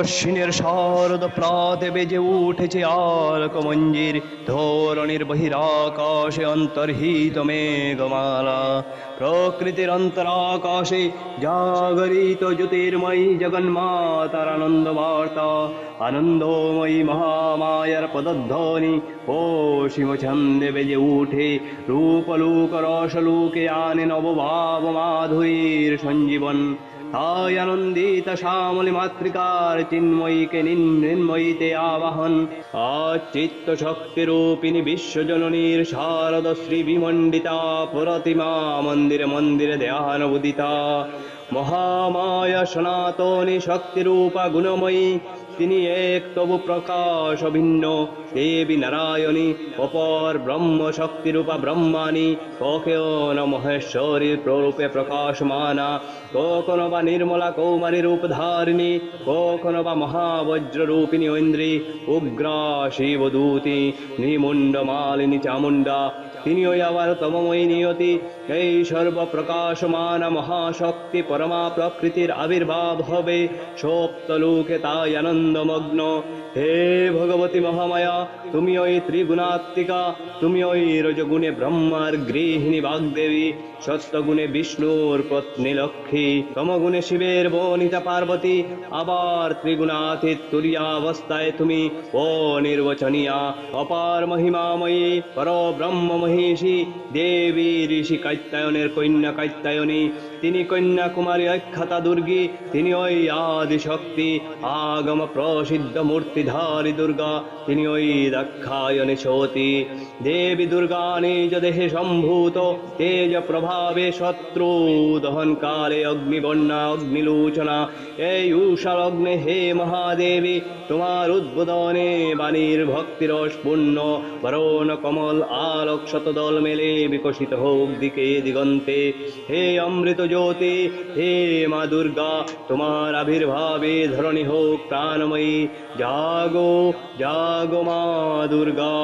অশ্বিনের শারদ প্রাতে বেজে উঠেছে আলোক মঞ্জির ধরণীর বহিরাকাশে অন্তর্হিত মেঘমালা। প্রকৃতির অন্তরাকাশে জাগরিত জ্যোতির্ময়ী জগন্মাতার আনন্দ বার্তা আনন্দময়ী মহামায়ার পদধ্বনি ও শিবছন্দে বেজে উঠে রূপলোক রসলোকে আনে নবভাব মাধুরীর সঞ্জীবন। তাই আনন্দিত শ্যামলি মাতৃকার চিন্ময়ীকে নিন্ময়ীতে আবাহন। অচিত্ত শক্তিরূপিণী বিশ্বজননীর শারদ শ্রী বিমণ্ডিতা প্রতিমা মন্দিরে মন্দিরে দেহানুবুদিতা মহামায়া সনাতনী শক্তিরূপা গুণময়ী তিনি এক তবু প্রকাশ অভিন্ন। দেবী নারায়ণী, অপর ব্রহ্ম শক্তিরূপা ব্রহ্মাণী কখেও ন মহেশ্বরী প্ররূপে প্রকাশমানা। কখনো বা নির্মলা কৌমারী রূপধারিণী কখনো বা মহাবজ্র রূপিণী ঐন্দ্রী, উগ্রা শিবদূতি, নিমুণ্ড মালিনী চামুণ্ডা তিনি ওই আবার তমময়ী নিয়তি এই সর্বপ্রকাশমান মহাশক্তি পরমা প্রকৃতির আবির্ভাব হবে সপ্তলোকে তাই আনন্দমগ্ন হে ভগবতী মহামায়া তুমি ওই ত্রিগুণাত্মিকা তুমি ওই রজগুণে ব্রহ্মার গৃহিণী বাগদেবী সত্যগুণে বিষ্ণুর পত্নী লক্ষ্মী তমগুণে শিবের বনিতা পার্বতী, আবার ত্রিগুণাতীত তুরিয়া অবস্থায় তুমি ও নির্বচনীয়া অপার মহিমাময়ী পর ব্রহ্ম মহিষী, দেবী ঋষি কাত্যায়নের কন্যা কাত্যায়নী, তিনি কন্যাকুমারী অখ্যাতা দুর্গী, তিনি ওই আদি শক্তি, আগম প্রসিদ্ধ মূর্তিধারী দুর্গা, তিনি ওই দক্ষায়নী সতী। দেবী দুর্গা নিজ দেহে সম্ভূত, তেজ প্রভাবে শত্রু। দহন কালে অগ্নিবন্যা অগ্নিলোচনা। এই উষালগ্নে হে মহাদেবী, তোমার উদ্বোধনে বাণীর ভক্তিরস পূর্ণ। বরণ, কমল, আলোক শতদল মেলে বিকশিত হোক দিকে দিগন্তে। হে অমৃত জ্যোতি, হে মা দুর্গা, তোমার আবির্ভাবে ধরণী হোক প্রাণময়ী। জাগো জাগো মা দুর্গা।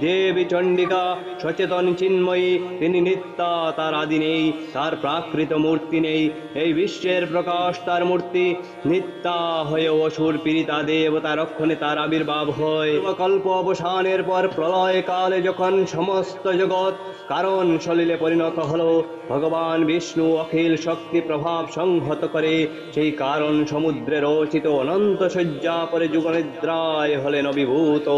দেবী চণ্ডিকা, সচেতন চিন্ময়ী, তিনি নিত্যা তার আদি নেই, তার প্রাকৃত মূর্তি নেই। এই বিশ্বের প্রকাশ তার মূর্তি, নিত্যা হয়ে অসুর পীড়িতা দেবতা রক্ষণে তার আবির্ভাব হয়। কল্প অবসানের পর প্রলয় কালে যখন সমস্ত জগৎ কারণ সলিলে পরিণত হল, ভগবান বিষ্ণু অখিল শক্তি প্রভাব সংহত করে, সেই কারণ সমুদ্রে রচিত অনন্ত শয্যা পরে যুগনিদ্রায় হলেন অভিভূত।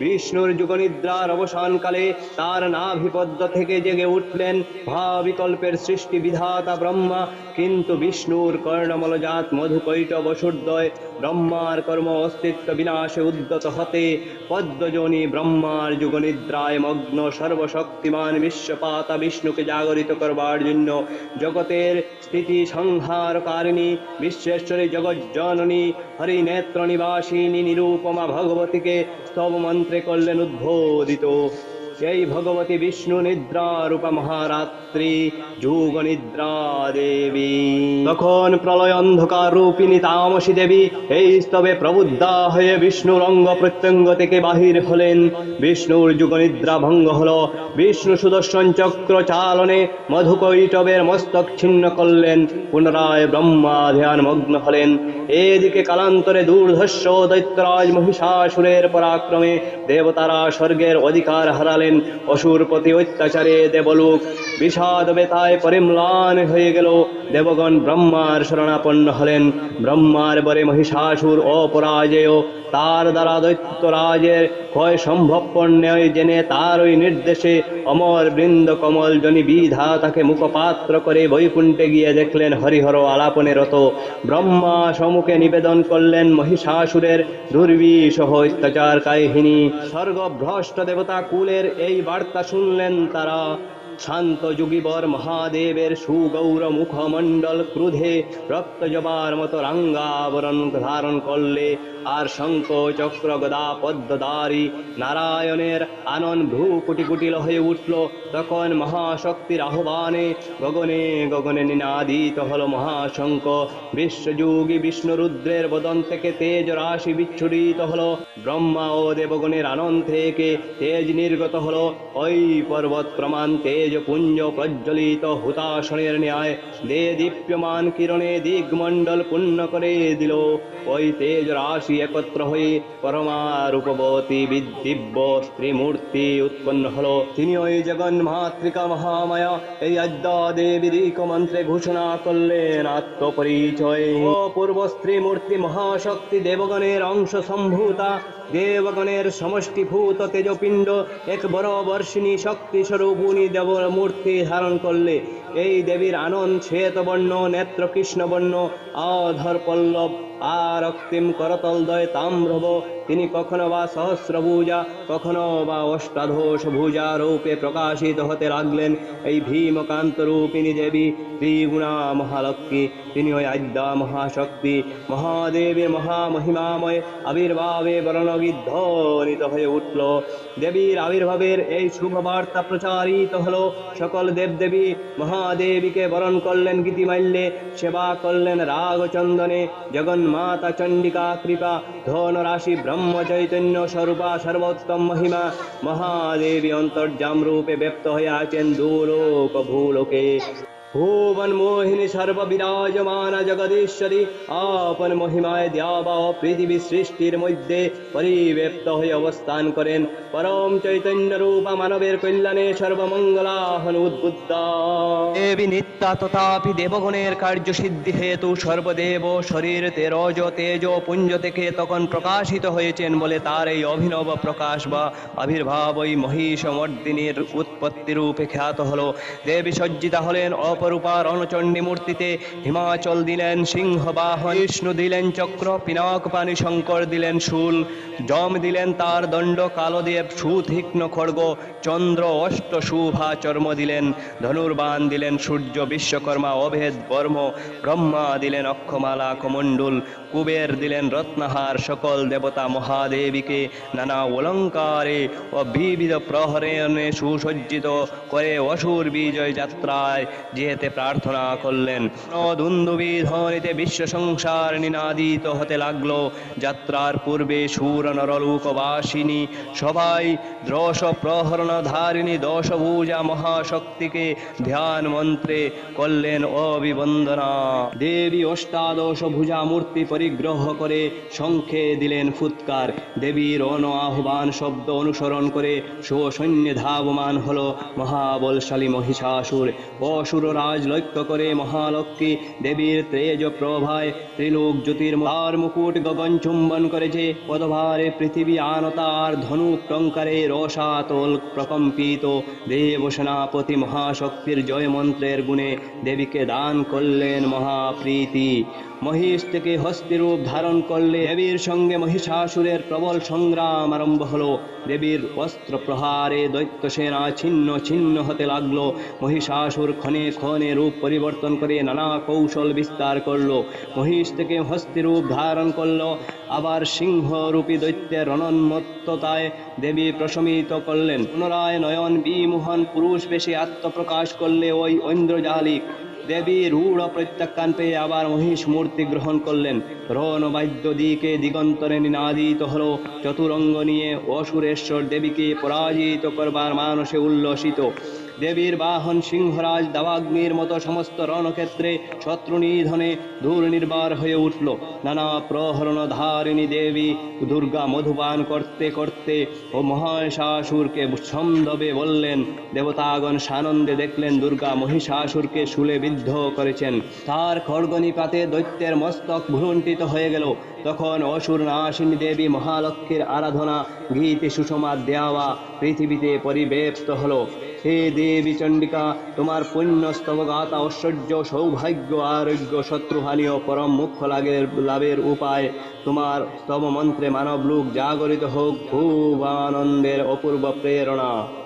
বিষ্ণুর যুগনিদ্রার অবসানকালে তার নাভিপদ্ম থেকে জেগে উঠলেন ভাবিকল্পের সৃষ্টি বিধাতা ব্রহ্মা। কিন্তু বিষ্ণুর কর্ণমলজাত মধুকৈট বসুর্দয় ব্রহ্মার কর্ম অস্তিত্ব বিনাশে উদ্যত হতে পদ্মজনী ব্রহ্মার যুগনিদ্রায় মগ্ন সর্বশক্তিমান বিশ্বপাতা বিষ্ণুকে জাগরিত করবার জন্য জগতের স্থিতি সংহারকারিণী, বিশ্বেশ্বরী জগজ্জননী হরিনেত্র নিবাসিনী নিরূপমা ভগবতীকে স্তব মন্ত্রে করলেন উদ্বোধিত। সেই ভগবতী বিষ্ণু নিদ্রা রূপা মহারাত্রি যুগ নিদ্রা দেবী। তখন প্রলয় অন্ধকার রূপিণী তামসী দেবী, এই স্তবে প্রবুদ্ধা হয়ে বিষ্ণুর অঙ্গ প্রত্যঙ্গ থেকে বাহির হলেন। বিষ্ণুর যুগ নিদ্রা ভঙ্গ হল। বিষ্ণু সুদর্শন চক্র চালনে মধুকৈটবের মস্তক ছিন্ন করলেন। পুনরায় ব্রহ্মা ধ্যান মগ্ন হলেন। এদিকে কালান্তরে দূর্ধস্য দৈত্যরাজ মহিষাসুরের পরাক্রমে দেবতারা স্বর্গের অধিকার হারালেন। অসুর প্রতি অত্যাচারে দেবলোক বিষাদ বেতায় পরিম্লান হয়ে গেল। দেবগণ ব্রহ্মার শরণাপন্ন হলেন। ব্রহ্মার বরে মহিষাসুর অপরাজেয়। তার দ্বারা দৈত্যরাজের ক্ষয় সম্ভবপর নয় জেনে তার ওই নির্দেশে অমর বৃন্দ কমল জনি বিধা তাকে মুখপাত্র করে বৈকুণ্ঠে গিয়ে দেখলেন হরিহর আলাপনে রত। ব্রহ্মা সমুখে নিবেদন করলেন মহিষাসুরের দুর্বিসহ অত্যাচার কাহিনী। স্বর্গভ্রষ্ট দেবতা কুলের এই বার্তা শুনলেন তারা। শান্ত যুগীবর মহাদেবের সুগৌর মুখমণ্ডল ক্রুধে রক্ত জবার মতো রাঙ্গাবরণ ধারণ করলে আর শঙ্খ চক্র গদা পদ্মদারি নারায়ণের আনন ভ্রু কুটি কুটিল হয়ে উঠল। তখন মহাশক্তির আহ্বানে গগনে গগনে নিনাদিত হল মহাশঙ্খ। বিশ্বযুগী বিষ্ণুরুদ্রের বদন থেকে তেজ রাশি বিচ্ছুরিত হলো। ব্রহ্মা ও দেবগণের আনন্দ থেকে তেজ নির্গত হল। ওই পর্বত প্রমাণ তেজ তেজপুঞ্জ প্রজ্বলিত হুতাসনের ন্যায় দে দীপ্যমান কিরণে দিগমণ্ডল পূর্ণ করে দিল, ওই তেজ রাশি একত্র হয়ে পরমারূপবতী দিব্য স্ত্রীমূর্তি উৎপন্ন হলো। তিনি ওই জগন মাতৃকা মহামায়া, এই আদ্যা দেবী দিক মন্ত্রে ঘোষণা করলেন আত্মপরিচয়। পূর্ব স্ত্রী মূর্তি মহাশক্তি দেবগণের অংশ সম্ভূতা, দেবগণের সমষ্টিভূত তেজপিণ্ড, এক বড় বর্ষিণী শক্তি স্বরূপিণী দেব মূর্তি ধারণ করলে এই দেবীর আনন্দ শ্বেতবর্ণ নেত্র কৃষ্ণবর্ণ আধর পল্লব, আর অক্তিম করতলদয় তাম্রভ তিনি কখনো বা সহস্রভুজা কখনো বা অষ্টাদশ ভুজা রূপে প্রকাশিত হতে লাগলেন। এই ভীমকান্ত রূপিণী দেবী, ত্রিগুণা মহালক্ষ্মী, তিনি ওই আদ্যা মহাশক্তি, মহাদেবীর মহামহিমাময় আবির্ভাবে বর্ণবিধ্বনিত হয়ে উঠল। দেবীর আবির্ভাবের এই শুভ বার্তা প্রচারিত হলো সকল দেবদেবী মহাদেবীকে বরণ করলেন গীতিমাল্যে, সেবা করলেন রাগচন্দনে জগন্মাতা চণ্ডিকা কৃপা, ধনরাশি ব্রহ্ম চৈতন্য স্বরূপা সর্বোত্তম মহিমা। মহাদেবী অন্তর্জাম রূপে ব্যক্ত হয়ে আছেন দুলোক ভূলোকে। ভুবন মোহিনী সর্ব বিরাজমান জগদীশ্বরী, আপন মহিমায় ও পৃথিবী সৃষ্টির মধ্যে পরিব্যাপ্ত হয়ে অবস্থান করেন। পরম চৈতন্য রূপা মানবের কল্যাণে সর্বমঙ্গলাহন উদ্বুদ্ধা। দেবী নিত্যা তথাপি দেবগণের কার্য সিদ্ধি হেতু সর্বদেব শরীর তেরজ তেজ পুঞ্জ থেকে তখন প্রকাশিত হয়েছেন বলে তার এই অভিনব প্রকাশ বা আবির্ভাব ওই মহিষ মর্দিনীর উৎপত্তি রূপে খ্যাত হলো। দেবী সজ্জিতা হলেন অপরূপা রণচণ্ডী মূর্তিতে হিমাচল দিলেন সিংহ বিষ্ণু দিলেন চক্র পিনাক পানি শঙ্কর দিলেন শুল, যম দিলেন তার দণ্ড, কালদেব সুতীক্ষ্ণ খড়গ, চন্দ্র, অষ্ট শুভা চর্ম দিলেন, ধনুর্বাণ দিলেন সূর্য, বিশ্বকর্মা, অভেদ, বর্ম, ব্রহ্মা দিলেন অক্ষমালা, কমণ্ডল, কুবের দিলেন রত্নহার, সকল দেবতা মহাদেবীকে নানা অলঙ্কারে ও বিবিধ প্রহরণে সুসজ্জিত করে অসুর বিজয় যাত্রায় যেতে প্রার্থনা করলেন। দুন্দুবি ধ্বনিতে বিশ্ব সংসার নিনাদিত হতে লাগল। যাত্রার পূর্বে সুর নরলোকবাসিনী সবাই দ্রশ প্রহরণ ধারিণী দশভুজা মহাশক্তিকে ধ্যান মন্ত্রে করলেন অবিবন্দনা দেবী অষ্টাদশ ভুজা মূর্তি পরিগ্রহ করে শঙ্খে দিলেন ফুৎকার। দেবীর অন আহ্বান শব্দ অনুসরণ করে সৈন্যে ধাবমান হল মহাবলশালী মহিষাসুর। অসুর রাজ লক্ষ্য করে মহালক্ষ্মী দেবীর তেজ প্রভায় ত্রিলোক জ্যোতির্মার মুকুট গগন চুম্বন করেছে। পদভারে পৃথিবী আনতার ধনুক টঙ্কারে রসাতল প্রকম্পিত। দেব সেনাপতি মহাশক্তির জয় মন্ত্রের গুণে দেবীকে দান করলেন মহাপ্রীতি। মহিষ থেকে হস্তিরূপ ধারণ করলে দেবীর সঙ্গে মহিষাসুরের প্রবল সংগ্রাম আরম্ভ হলো। দেবীর অস্ত্র প্রহারে দৈত্য সেনা ছিন্ন ছিন্ন হতে লাগল। মহিষাসুর ক্ষণে ক্ষণে রূপ পরিবর্তন করে নানা কৌশল বিস্তার করল। মহিষ থেকে হস্তি রূপ ধারণ করল। আবার সিংহরূপী দৈত্যের রণন্মত্ততায় দেবী প্রশমিত করলেন। পুনরায় নয়ন বিমোহন পুরুষ বেশি আত্মপ্রকাশ করলে ওই ঐন্দ্রজালিক দেবী রূঢ় প্রত্যাখ্যান পেয়ে আবার মহিষ মূর্তি গ্রহণ করলেন। রণবাদ্য দিকে দিগন্তরে নিনাদিত হল। চতুরঙ্গ নিয়ে অসুরেশ্বর দেবীকে পরাজিত করবার মানসে উল্লসিত। দেবীর বাহন সিংহরাজ দাবাগ্নির মতো সমস্ত রণক্ষেত্রে শত্রু নিধনে দূর নির্বার হয়ে উঠল। নানা প্রহরণ ধারিণী দেবী দুর্গা মধুপান করতে করতে ও মহিষাসুরকে ছন্দবে বললেন, দেবতাগণ সানন্দে দেখলেন দুর্গা মহিষাসুরকে শুলে বিদ্ধ করেছেন। তার খড়গনিপাতে দৈত্যের মস্তক ভ্রুণ্ঠিত হয়ে গেল। তখন অসুর নাশিনী দেবী মহালক্ষ্মীর আরাধনা, গীতে, সুষমা, দেওয়া পৃথিবীতে পরিব্যাপ্ত হলো। হে দেবী চণ্ডিকা, তোমার পুণ্য স্তবগাতা ঐশ্বর্য, সৌভাগ্য, আরোগ্য, শত্রুহানি ও পরম মুখ্য লাগের লাভের উপায়। তোমার স্তব মন্ত্রে মানব লোক জাগরিত হোক, খুব আনন্দের অপূর্ব প্রেরণা।